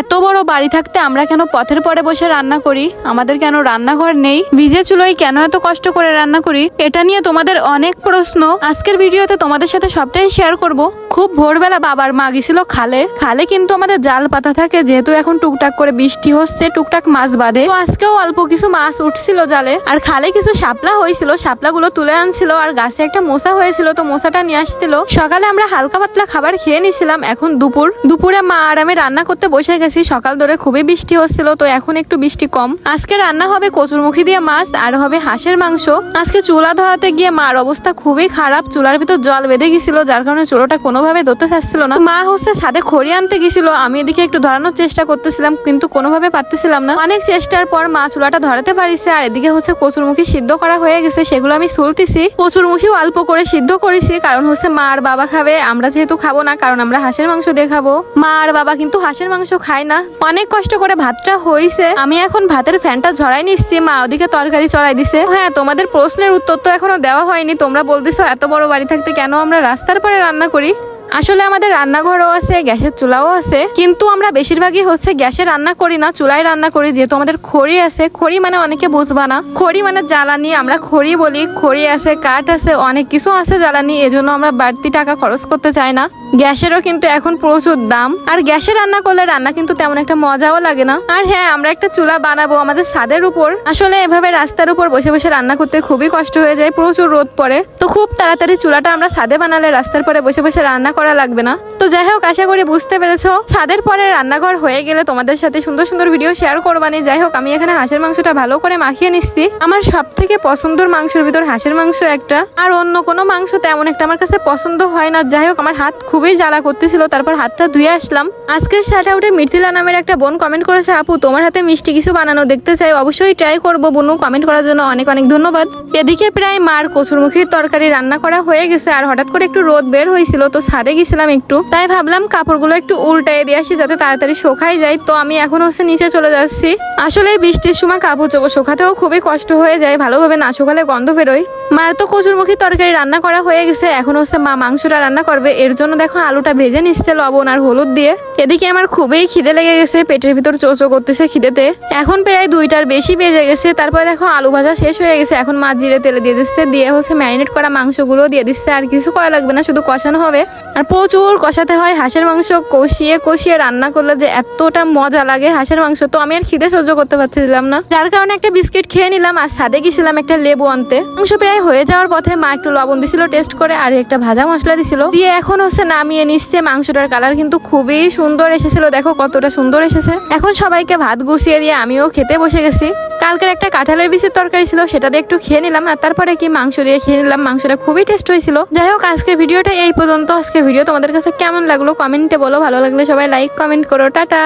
এত বড় বাড়ি থাকতে আমরা কেন পথের পরে বসে রান্না করি? আমাদের কেন রান্নাঘর নেই? ভিজে চুলোই কেন এত কষ্ট করে রান্না করি? এটা নিয়ে তোমাদের অনেক প্রশ্ন। আজকের ভিডিওতে তোমাদের সাথে সবটাই শেয়ার করব। খুব ভোরবেলা বাবার মা গেছিল খালে। খালে কিন্তু আমাদের জাল পাতা থাকে, যেহেতু এখন টুকটাক করে বৃষ্টি হচ্ছে, টুকটাক মাছ বাঁধে। তো আজকেও অল্প কিছু মাছ উঠছিল জালে। আর খালে কিছু শাপলা হয়েছিল, শাপলাগুলো তুলে আনছিল, আর গাছে একটা মশা হয়েছিল, তো মশাটা নিয়ে আসছিল। সকালে আমরা হালকা পাতলা খাবার খেয়ে নিছিলাম, এখন দুপুর। দুপুরে মা আর আমি রান্না করতে বসে গেছি, সকাল ধরে খুবই বৃষ্টি হচ্ছিল, তো এখন একটু বৃষ্টি কম। আজকে রান্না হবে কচুরমুখী দিয়ে মাছ, আর হবে হাঁসের মাংস। আজকে চুলা ধরাতে গিয়ে মার অবস্থা খুবই খারাপ, চুলার ভিতর জল বেঁধে গেছিল, যার কারণে চুলোটা কোনোভাবে ধরতে চাচ্ছিল না। মা হচ্ছে সাথে খড়ি আনতে গেছিল। আমি এদিকে একটু ধরানোর চেষ্টা করতেছিলাম, কিন্তু কোনোভাবে পারতেছিলাম না। অনেক চেষ্টার পর মা চুলাটা ধরাতে পারিছে, আর এদিকে হচ্ছে কচুরমুখী সিদ্ধ করা হয়ে গেছে, সেগুলো আমি সুলতেছি কচুরমুখী অল্প করে সিদ্ধ করেছি, কারণ হচ্ছে মা আর বাবা খাবে, আমরা যেহেতু খাব না, কারণ আমরা হাঁসের মাংস দিয়ে খাব। মা আর বাবা কিন্তু হাঁসের মাংস খায় না। অনেক কষ্ট করে ভাতটা হয়েছে আমি এখন ভাতের ফ্যানটা ঝরাই নিচ্ছি, মা ওদিকে তরকারি চড়াই দিছে। হ্যাঁ তোমাদের প্রশ্নের উত্তর তো এখনও দেওয়া হয়নি, তোমরা বলতেছো এত বড় বাড়ি থাকতে কেন আমরা রাস্তার পরে রান্না করি? আসলে আমাদের রান্নাঘরও আছে, গ্যাসের চুলাও আছে, কিন্তু আমরা বেশিরভাগই হচ্ছে গ্যাসে রান্না করি না, চুলায় রান্না করি, যেহেতু আমাদের খড়ি আছে। খড়ি মানে অনেকে বুঝবা না। খড়ি মানে জ্বালানি, আমরা খড়ি বলি, খড়ি আছে, কাঠ আছে, অনেক কিছু আছে জ্বালানি, এজন্য আমরা বাড়তি টাকা খরচ করতে চাই না। গ্যাসেরও কিন্তু এখন প্রচুর দাম। আর গ্যাসে রান্না করলে রান্না কিন্তু তেমন একটা মজাও লাগে না। আর হ্যাঁ আমরা একটা চুলা বানাবো আমাদের ছাদের উপর। আসলে এভাবে রাস্তার উপর বসে বসে রান্না করতে খুবই কষ্ট হয়ে যায়, প্রচুর রোদ পড়ে। তো খুব তাড়াতাড়ি চুলাটা আমরা ছাদে বানালে রাস্তার পরে বসে বসে রান্না করা লাগবে না। তো যাই হোক, আশা করি বুঝতে পেরেছ। ছাদের পরে রান্নাঘর হয়ে গেলে তোমাদের সাথে সুন্দর সুন্দর ভিডিও শেয়ার করবানি। যাই হোক, আমি এখানে হাঁসের মাংসটা ভালো করে মাখিয়ে নিচ্ছি। আমার সব থেকে পছন্দের মাংসের ভিতর হাঁসের মাংস একটা। আর অন্য কোনো মাংস তেমন একটা আমার কাছে পছন্দ হয় না। যাই হোক, আমার হাত খুবই জ্বালা করতেছিল, তারপর হাতটা ধুয়ে আসলাম। আজকের সাথে উঠে মিথিলা নামের একটা বোন কমেন্ট করেছে, আপু, তোমার হাতে মিষ্টি কিছু বানানো দেখতে চাই। অবশ্যই ট্রাই করব, বোনু। কমেন্ট করার জন্য অনেক অনেক ধন্যবাদ। এদিকে প্রায় মার কচুরমুখীর তরকারি রান্না করা হয়ে গেছে, আর হঠাৎ করে একটু রোদ বের হয়েছিল, তো ছাদে গেছিলাম একটু, তাই ভাবলাম কাপড়গুলো একটু উল্টাই দিয়ে আসি যাতে তাড়াতাড়ি শুকাই যায়। তো আমি এখন হচ্ছে নিচে চলে যাচ্ছি। আসলে বৃষ্টির সময় কাপড় চোপড় শোকাতেও খুবই কষ্ট হয়ে যায়, ভালোভাবে না শুকালে গন্ধ বেরোয়। মার তো কচুরমুখী তরকারি রান্না করা হয়ে গেছে, এখন হচ্ছে মা মাংসটা রান্না করবে। এর জন্য দেখো আলুটা ভেজে নিচ্ছে লবণ আর হলুদ দিয়ে। এদিকে আমার খুবই খিদে লেগে গেছে, পেটের ভিতর চোচো করতেছে খিদেতে। এখন প্রায় দুইটার বেশি বেজে গেছে, তারপরে দেখো আলু ভাজা শেষ হয়ে গেছে। এখন মাছ জিরে তেলে দিয়ে দিচ্ছে, দিয়ে হচ্ছে ম্যারিনেট করা মাংসগুলো দিয়ে দিচ্ছে। আর কিছু করা লাগবে না, শুধু কষানো হবে। আর প্রচুর কষাতে হয়, হাঁসের মাংস কষিয়ে কষিয়ে রান্না করলে যে এতটা মজা লাগে হাঁসের মাংস। তো আমি আর খিদে সহ্য করতে পারছিলাম না। যার কারণে একটা বিস্কিট খেয়ে নিলাম আর সাথে গেছিলাম একটা লেবু আনতে। মাংস প্রায় হয়ে যাওয়ার পথে মা একটু লবণ দিছিল, টেস্ট করে আর একটা ভাজা মশলা দিছিল। দিয়ে এখন হচ্ছে নামিয়ে নিচ্ছে, মাংসটার কালার কিন্তু খুবই সুন্দর এসেছিল, দেখো কতটা সুন্দর এসেছে। এখন সবাইকে ভাত গুছিয়ে দিয়ে আমিও খেতে বসে গেছি। কালকের একটা কাঁঠালের বিচের তরকারি ছিল, সেটা দিয়ে একটু খেয়ে নিলাম আর তারপরে কি মাংস দিয়ে খেয়ে নিলাম। মাংসটা খুবই টেস্ট হয়েছিল। যাই হোক, আজকের ভিডিওটা এই পর্যন্ত। আজকের ভিডিও তোমাদের কাছে কেমন লাগল কমেন্টে বলো। ভালো লাগলে সবাই লাইক কমেন্ট করো। টাটা!